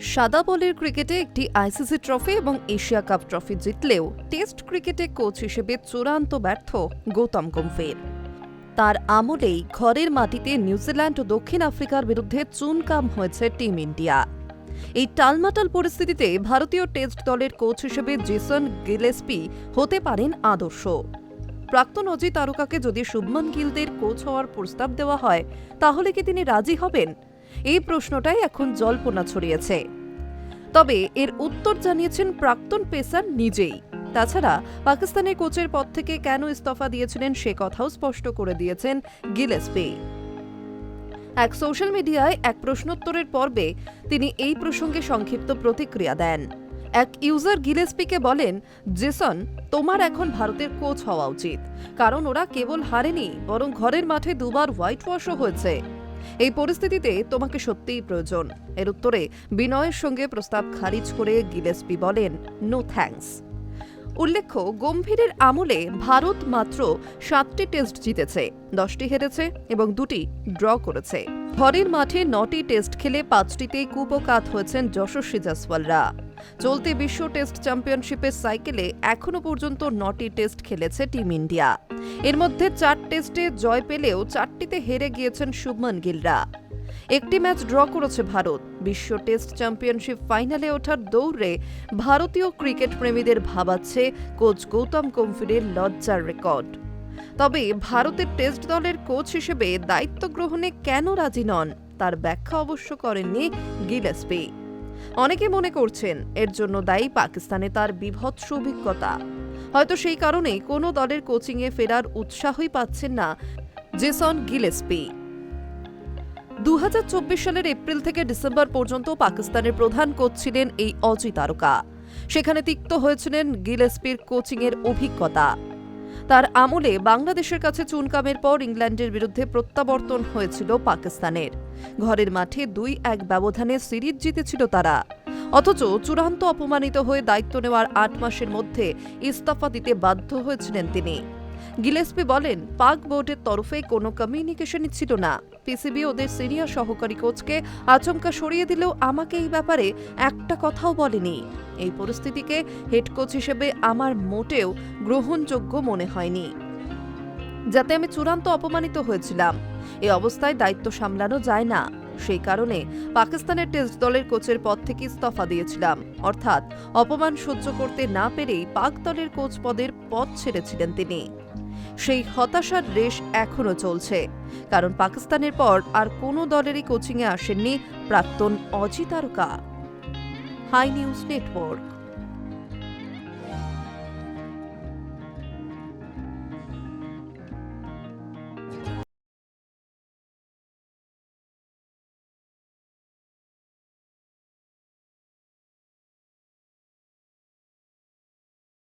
সাদা বলের ক্রিকেটে একটি আইসিসি ট্রফি এবং এশিয়া কাপ ট্রফি জিতলেও টেস্ট ক্রিকেটে কোচ হিসেবে চূড়ান্ত ব্যর্থ গৌতম গম্ভীর। তার আমলেই ঘরের মাটিতে নিউজিল্যান্ড ও দক্ষিণ আফ্রিকার বিরুদ্ধে চুনকাম হয়েছে টিম ইন্ডিয়া। এই টালমাটাল পরিস্থিতিতে ভারতীয় টেস্ট দলের কোচ হিসেবে জেসন গিলেসপি হতে পারেন আদর্শ। প্রাক্তন অজি তারকাকে যদি শুভমন গিলদের কোচ হওয়ার প্রস্তাব দেওয়া হয়, তাহলে কি তিনি রাজি হবেন? এই প্রশ্নটাই এখন জল্পনা ছড়িয়েছে। তবে এর উত্তর জানিয়েছেন প্রাক্তন পেসার নিজেই। তাছাড়া পাকিস্তানের কোচের পদ থেকে কেন ইস্তফা দিয়েছিলেন সে কথাও স্পষ্ট করে দিয়েছেন গিলেসপি এক সোশ্যাল মিডিয়ায় এক প্রশ্নোত্তরের পর্বে তিনি এই প্রসঙ্গে সংক্ষিপ্ত প্রতিক্রিয়া দেন। এক ইউজার গিলেসপিকে বলেন, জেসন, তোমার এখন ভারতের কোচ হওয়া উচিত। কারণ ওরা কেবল হারেনি, বরং ঘরের মাঠে দুবার হোয়াইট ওয়াশও হয়েছে। এই পরিস্থিতিতে তোমাকে সত্যিই প্রয়োজন। এর উত্তরে, বিনয়ের সঙ্গে প্রস্তাব খারিজ করে গিলেসপি বলেন নো থ্যাঙ্কস উল্লেখ্য, গম্ভীরের আমলে ভারত মাত্র সাতটি টেস্ট জিতেছে, দশটি হেরেছে এবং দুটি ড্র করেছে। ঘরের মাঠে নটি টেস্ট খেলে পাঁচটিতেই কুপকাত হয়েছেন যশস্বী জাসওয়ালরা। চলতি বিশ্ব টেস্ট চ্যাম্পিয়নশিপের সাইকেলে এখনও পর্যন্ত নটি টেস্ট খেলেছে টিম ইন্ডিয়া। এর মধ্যে চার টেস্টে জয় পেলেও চারটিতে হেরে গিয়েছেন শুভমন গিলরা। একটি ম্যাচ ড্র করেছে ভারত। বিশ্ব টেস্ট চ্যাম্পিয়নশিপ ফাইনালে ওঠার দৌড়ে ভারতীয় ক্রিকেট প্রেমীদের ভাবাচ্ছে কোচ গৌতম গম্ভীরের লজ্জার রেকর্ড। তবে ভারতের টেস্ট দলের কোচ হিসেবে দায়িত্ব গ্রহণে কেন রাজি নন, তার ব্যাখ্যা অবশ্য করেননি গিলেসপি। অনেকে মনে করছেন এর জন্য দায়ী পাকিস্তানে তার বিভৎস অভিজ্ঞতা। হয়তো সেই কারণেই কোনো দলের কোচিংয়ে ফেরার উৎসাহই পাচ্ছেন না জেসন গিলেসপি। দু হাজার চব্বিশ সালের এপ্রিল থেকে ডিসেম্বর পর্যন্ত পাকিস্তানের প্রধান কোচ ছিলেন এই অজি তারকা। সেখানে তিক্ত হয়েছিলেন গিলেসপির কোচিংয়ের অভিজ্ঞতা। তার আমলে বাংলাদেশের কাছে চুনকামের পর ইংল্যান্ডের বিরুদ্ধে প্রত্যাবর্তন হয়েছিল পাকিস্তানের। ঘরের মাঠে দুই এক ব্যবধানে সিরিজ জিতেছিল তারা। অথচ চূড়ান্ত অপমানিত হয়ে দায়িত্ব নেওয়ার আট মাসের মধ্যে ইস্তফা দিতে বাধ্য হয়েছিলেন তিনি। গিলেসপি বলেন, পাক বোর্ডের তরফে কোনো কমিউনিকেশনই ছিল না। পিসিবি ওদের সিনিয়র সহকারী কোচকে আচমকা সরিয়ে দিলেও আমাকে এই ব্যাপারে একটা কথাও বলেনি। এই পরিস্থিতিকে হেড কোচ হিসেবে আমার মোটেও গ্রহণযোগ্য মনে হয়নি। যাতে আমি চূড়ান্ত অপমানিত হয়েছিলাম। এ অবস্থায় দায়িত্ব সামলানো যায় না। সেই কারণে পাকিস্তানের টেস্ট দলের কোচের পদ থেকে ইস্তফা দিয়েছিলাম। অর্থাৎ, অপমান সহ্য করতে না পেরেই পাক দলের কোচ পদের পদ ছেড়েছিলেন তিনি। সেই হতাশার রেশ এখনও চলছে। কারণ পাকিস্তানের পর আর কোনো দলেরই কোচিংয়ে আসেননি প্রাক্তন অজিতারকা হাই নিউজ নেটওয়ার্ক।